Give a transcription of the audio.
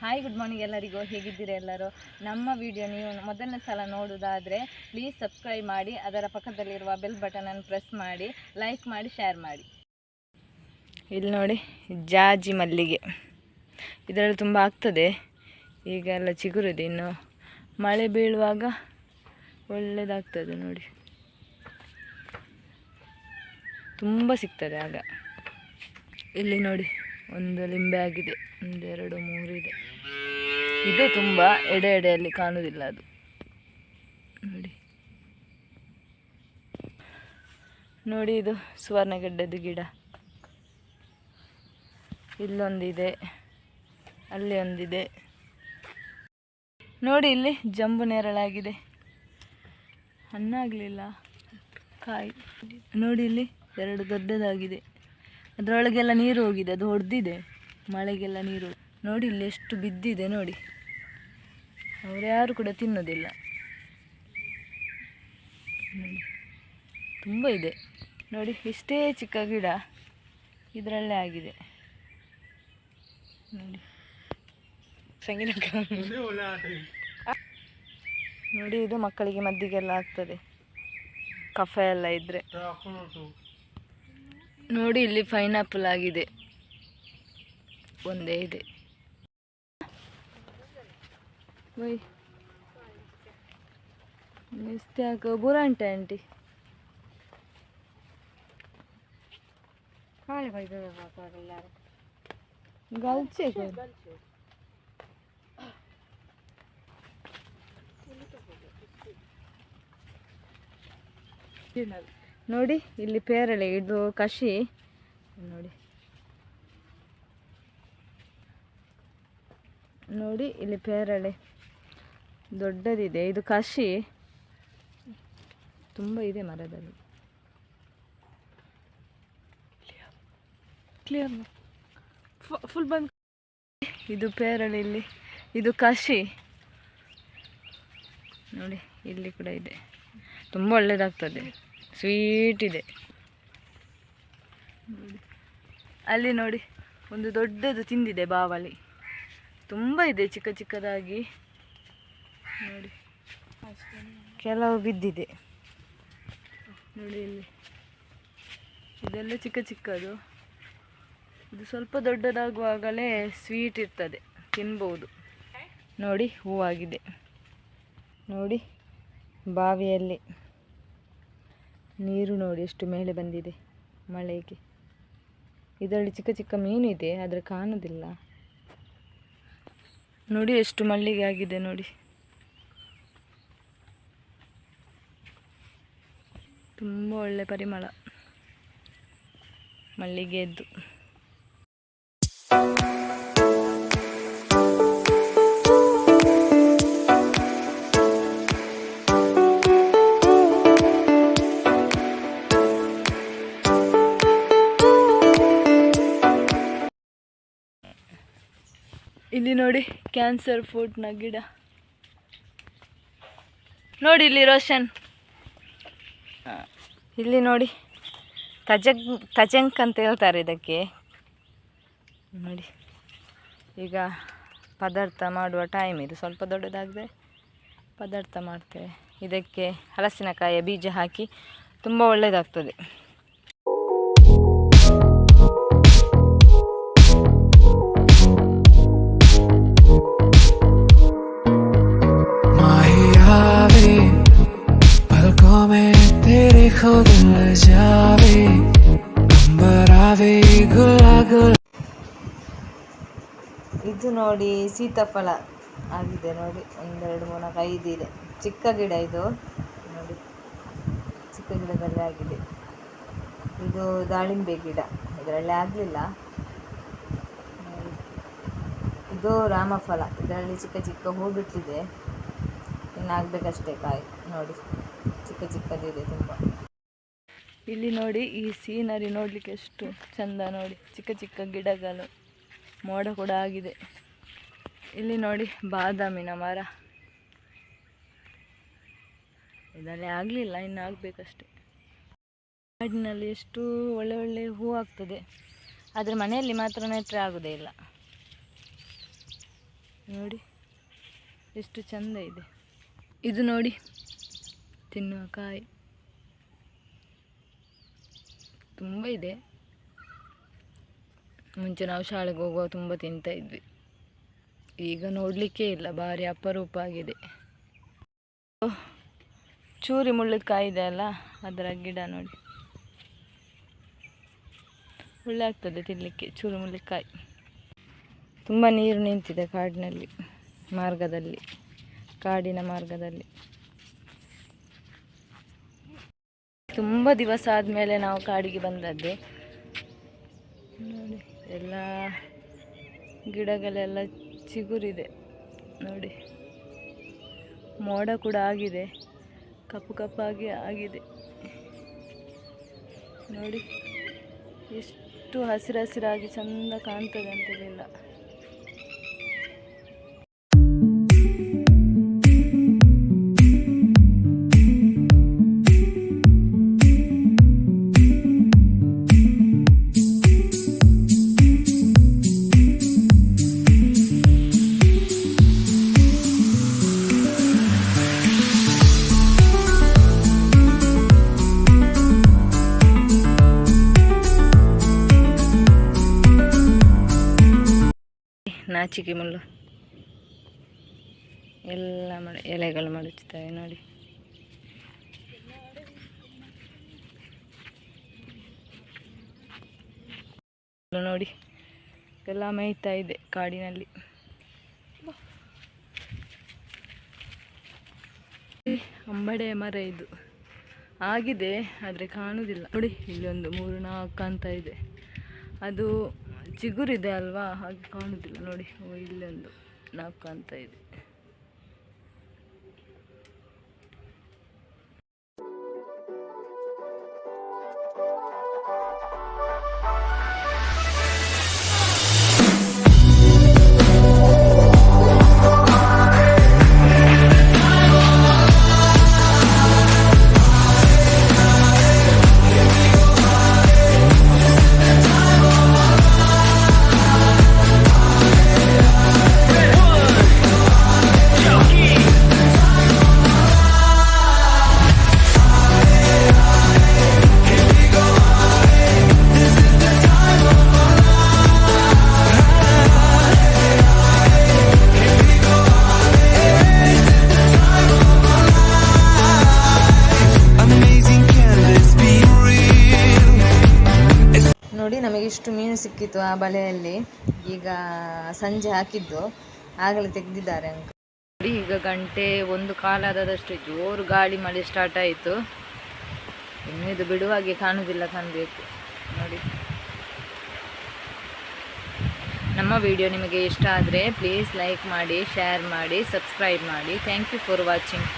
Hi good morning ಎಲ್ಲರಿಗೂ. ಹೇಗಿದ್ದೀರಾ ಎಲ್ಲರೂ? ನಮ್ಮ ವಿಡಿಯೋ ನೀವು ಮೊದಲನೇ ಸಲ ನೋಡೋದಾದರೆ ಪ್ಲೀಸ್ ಸಬ್ಸ್ಕ್ರೈಬ್ ಮಾಡಿ, ಅದರ ಪಕ್ಕದಲ್ಲಿರುವ ಬೆಲ್ ಬಟನನ್ನು ಪ್ರೆಸ್ ಮಾಡಿ ಲೈಕ್ ಮಾಡಿ ಶೇರ್ ಮಾಡಿ. ಇಲ್ಲಿ ನೋಡಿ, ಜಾಜಿ ಮಲ್ಲಿಗೆ. ಇದರಲ್ಲಿ ತುಂಬ ಆಗ್ತದೆ. ಈಗ ಎಲ್ಲ ಚಿಗುರಿದೆ. ಇನ್ನು ಮಳೆ ಬೀಳುವಾಗ ಒಳ್ಳೆಯದಾಗ್ತದೆ ನೋಡಿ. ತುಂಬ ಸಿಗ್ತದೆ ಆಗ. ಇಲ್ಲಿ ನೋಡಿ. ಒಂದು ಲಿಂಬೆ ಆಗಿದೆ. ಒಂದೆರಡು ಮೂರು ಇದೆ. ಇದು ತುಂಬ ಎಡೆ ಎಡೆಯಲ್ಲಿ ಕಾಣುವುದಿಲ್ಲ ಅದು. ನೋಡಿ. ನೋಡಿ ಇದು ಸುವರ್ಣಗಡ್ಡೆದು ಗಿಡ. ಇಲ್ಲೊಂದಿದೆ. ಅಲ್ಲಿ ಒಂದಿದೆ. ನೋಡಿ ಇಲ್ಲಿ ಜಂಬು ನೇರಳಾಗಿದೆ. ಹಣ್ಣಾಗಲಿಲ್ಲ. ಕಾಯಿ. ನೋಡಿ ಇಲ್ಲಿ ಎರಡು ದೊಡ್ಡದಾಗಿದೆ. ಅದರೊಳಗೆಲ್ಲ ನೀರು ಹೋಗಿದೆ, ಅದು ಹೊಡೆದಿದೆ ಮಳೆಗೆಲ್ಲ ನೀರು. ನೋಡಿ ಇಲ್ಲಿ ಎಷ್ಟು ಬಿದ್ದಿದೆ ನೋಡಿ. ಅವರು ಯಾರು ಕೂಡ ತಿನ್ನೋದಿಲ್ಲ. ತುಂಬ ಇದೆ. ನೋಡಿ ಇಷ್ಟೇ ಚಿಕ್ಕ ಗಿಡ ಇದರಲ್ಲೇ ಆಗಿದೆ. ನೋಡಿ. ಸಂಗೀತ ನೋಡಿ, ಇದು ಮಕ್ಕಳಿಗೆ ಮದ್ದಿಗೆಲ್ಲ ಆಗ್ತದೆ. ಕಫ ಎಲ್ಲ ಇದ್ರೆ. ನೋಡಿ ಇಲ್ಲಿ ಪೈನಾಪಲ್ ಆಗಿದೆ. ಒಂದೇ ಇದೆ. ವೈ ಮಿಸ್ತ್ಯಾಕ ಬುರಾಂಟೆ ಆಂಟಿ ಗಲ್ಚೆ ನೋಡಿ, ಇಲ್ಲಿ ಪೇರಳೆ, ಇದು ಕಷಿ ನೋಡಿ. ನೋಡಿ, ಇಲ್ಲಿ ಪೇರಳೆ. ದೊಡ್ಡದಿದೆ, ಇದು ಕಷಿ ತುಂಬ ಇದೆ ಮರದಲ್ಲಿ. ಕ್ಲಿಯರ್ ಫುಲ್ ಬಂದು. ಇದು ಪೇರಳೆ ಇಲ್ಲಿ. ಇದು ಕಷಿ ನೋಡಿ, ಇಲ್ಲಿ ಕೂಡ ಇದೆ. ತುಂಬ ಒಳ್ಳೆಯದಾಗ್ತದೆ ಸ್ವೀಟ್ ಇದೆ. ಅಲ್ಲಿ ನೋಡಿ, ಒಂದು ದೊಡ್ಡದು ತಿಂದಿದೆ ಬಾವಲಿ. ತುಂಬ ಇದೆ ಚಿಕ್ಕ ಚಿಕ್ಕದಾಗಿ. ನೋಡಿ, ಕೆಲವು ಬಿದ್ದಿದೆ. ನೋಡಿ ಇಲ್ಲಿ. ಇದೆಲ್ಲ ಚಿಕ್ಕ ಚಿಕ್ಕದು. ಇದು ಸ್ವಲ್ಪ ದೊಡ್ಡದಾಗುವಾಗಲೇ ಸ್ವೀಟ್ ಇರ್ತದೆ, ತಿನ್ಬೋದು. ನೋಡಿ, ಹೂವಾಗಿದೆ. ನೋಡಿ, ಬಾವಿಯಲ್ಲಿ. ನೀರು ನೋಡಿ ಎಷ್ಟು ಮೇಲೆ ಬಂದಿದೆ ಮಳೆಗೆ. ಇದರಲ್ಲಿ ಚಿಕ್ಕ ಚಿಕ್ಕ ಮೀನು ಇದೆ, ಆದರೆ ಕಾಣೋದಿಲ್ಲ. ನೋಡಿ ಎಷ್ಟು ಮಲ್ಲಿಗೆ ಆಗಿದೆ ನೋಡಿ. ತುಂಬ ಒಳ್ಳೆ ಪರಿಮಳ. ಮಲ್ಲಿಗೆದ್ದು ಇಲ್ಲಿ ನೋಡಿ ಕ್ಯಾನ್ಸರ್ ಫುಡ್ನ ಗಿಡ. ನೋಡಿ ಇಲ್ಲಿ ರೋಷನ್. ಇಲ್ಲಿ ನೋಡಿ ತಜಂಕ್ ತಜಂಕ್ ಅಂತ ಹೇಳ್ತಾರೆ ಇದಕ್ಕೆ. ನೋಡಿ. ಈಗ ಪದಾರ್ಥ ಮಾಡುವ ಟೈಮ್ ಇದು. ಸ್ವಲ್ಪ ದೊಡ್ಡದಾಗಿದೆ ಪದಾರ್ಥ ಮಾಡ್ತೇವೆ. ಇದಕ್ಕೆ ಹಲಸಿನಕಾಯಿಯ ಬೀಜ ಹಾಕಿ ತುಂಬ ಒಳ್ಳೆಯದಾಗ್ತದೆ तेरे खो दिल जावे नंबर आवे गुला गुला ಇದು ನೋಡಿ ಸೀತಾಫಲ ಆಗಿದೆ ನೋಡಿ ಒಂದೆರಡು ಮೂರು ನಾಲ್ಕು ಐದು ಇದೆ ಚಿಕ್ಕ ಗಿಡ ಇದು ನೋಡಿ ಚಿಕ್ಕ ಗಿಡದಲ್ಲಿ ಆಗಿದೆ ಇದು ದಾಳಿಂಬೆ ಗಿಡ ಇದರಲ್ಲಿ ಆಗಲಿಲ್ಲ ಇದು ರಾಮಫಲ ಇದರಲ್ಲಿ ಚಿಕ್ಕ ಚಿಕ್ಕ ಹೂ ಬಿಟ್ಟಿದೆ ಇನ್ನು ಆಗಬೇಕಷ್ಟೇ ಕಾಯಿ ನೋಡಿ ಚಿಕ್ಕ ಚಿಕ್ಕದಿದೆ ತುಂಬ ಇಲ್ಲಿ ನೋಡಿ, ಈ ಸೀನರಿ ನೋಡಲಿಕ್ಕೆ ಎಷ್ಟು ಚಂದ ನೋಡಿ. ಚಿಕ್ಕ ಚಿಕ್ಕ ಗಿಡಗಳು, ಮೋಡ ಕೂಡ ಆಗಿದೆ. ಇಲ್ಲಿ ನೋಡಿ, ಬಾದಾಮಿನ ಮರ. ಇದರಲ್ಲಿ ಆಗಲಿಲ್ಲ, ಇನ್ನು ಆಗಬೇಕಷ್ಟೆ. ಕಾಡಿನಲ್ಲಿ ಎಷ್ಟು ಒಳ್ಳೆ ಒಳ್ಳೆ ಹೂ ಆಗ್ತದೆ. ಆದರೆ ಮನೆಯಲ್ಲಿ ಮಾತ್ರ ನೆಟ್ಟರೆ ಆಗೋದೇ ಇಲ್ಲ. ನೋಡಿ, ಎಷ್ಟು ಚಂದ ಇದೆ. ಇದು ನೋಡಿ, ತಿನ್ನುವ ಕಾಯಿ. ತುಂಬ ಇದೆ. ಮುಂಚೆ ನಾವು ಶಾಲೆಗೆ ಹೋಗುವಾಗ ತುಂಬ ತಿಂತಾ ಇದ್ವಿ. ಈಗ ನೋಡಲಿಕ್ಕೆ ಇಲ್ಲ, ಭಾರಿ ಅಪರೂಪ ಆಗಿದೆ. ಚೂರಿ ಮುಳ್ಳದ ಕಾಯಿ ಇದೆ ಅಲ್ಲ, ಅದರ ಗಿಡ ನೋಡಿ. ಒಳ್ಳೆ ಆಗ್ತದೆ ತಿನ್ನಲಿಕ್ಕೆ ಚೂರು ಮುಳ್ಳಿದ ಕಾಯಿ. ತುಂಬ ನೀರು ನಿಂತಿದೆ ಕಾಡಿನಲ್ಲಿ, ಮಾರ್ಗದಲ್ಲಿ, ಕಾಡಿನ ಮಾರ್ಗದಲ್ಲಿ. ತುಂಬ ದಿವಸ ಆದಮೇಲೆ ನಾವು ಕಾಡಿಗೆ ಬಂದದ್ದು. ನೋಡಿ, ಎಲ್ಲ ಗಿಡಗಳೆಲ್ಲ ಚಿಗುರಿದೆ. ನೋಡಿ, ಮೋಡ ಕೂಡ ಆಗಿದೆ. ಕಪ್ಪು ಕಪ್ಪಾಗಿ ಆಗಿದೆ. ನೋಡಿ, ಎಷ್ಟು ಹಸಿರು ಹಸಿರಾಗಿ ಚಂದ ಕಾಣ್ತದೆ ಅಂತಲಿಲ್ಲ ನಾಚಿಕೆ ಮುಳ್ಳು ಎಲ್ಲ ಮಾಡಿ ಎಲೆಗಳು ಮಡಚುತ್ತವೆ ನೋಡಿ. ನೋಡಿ. ಎಲ್ಲ ಮೇಯ್ತಾ ಇದೆ ಕಾಡಿನಲ್ಲಿ. ಅಂಬಡೆ ಮರ ಇದು. ಆಗಿದೆ, ಆದರೆ ಕಾಣುವುದಿಲ್ಲ ನೋಡಿ, ಇಲ್ಲೊಂದು ಮೂರು ನಾಲ್ಕು ಅಂತ ಇದೆ. ಅದು ಚಿಗುರಿದೆ ಅಲ್ವಾ? ಹಾಗೆ ಕಾಣುವುದಿಲ್ಲ ನೋಡಿ ಇಲ್ಲೊಂದು ನಾವು ಕಾಣ್ತಾ ಇದೆ. ಇಷ್ಟು ಮೀನು ಸಿಕ್ಕಿತ್ತು ಆ ಬಲೆಯಲ್ಲಿ. ಈಗ ಸಂಜೆ ಹಾಕಿದ್ದು. ಆಗಲೇ ತೆಗೆದಿದ್ದಾರೆ ಅಂಕ ಈಗ ಗಂಟೆ ಒಂದು ಕಾಲಾದದಷ್ಟು ಜೋರು ಗಾಳಿ ಮಳೆ ಸ್ಟಾರ್ಟ್ ಆಯಿತು. ಇನ್ನು ಇದು ಬಿಡುವಾಗೆ ಕಾಣುವುದಿಲ್ಲ ಕಾಣಬೇಕು. ನೋಡಿ. ನಮ್ಮ ವಿಡಿಯೋ ನಿಮಗೆ ಇಷ್ಟ ಆದರೆ ಪ್ಲೀಸ್ ಲೈಕ್ ಮಾಡಿ ಶೇರ್ ಮಾಡಿ ಸಬ್ಸ್ಕ್ರೈಬ್ ಮಾಡಿ. Thank you for watching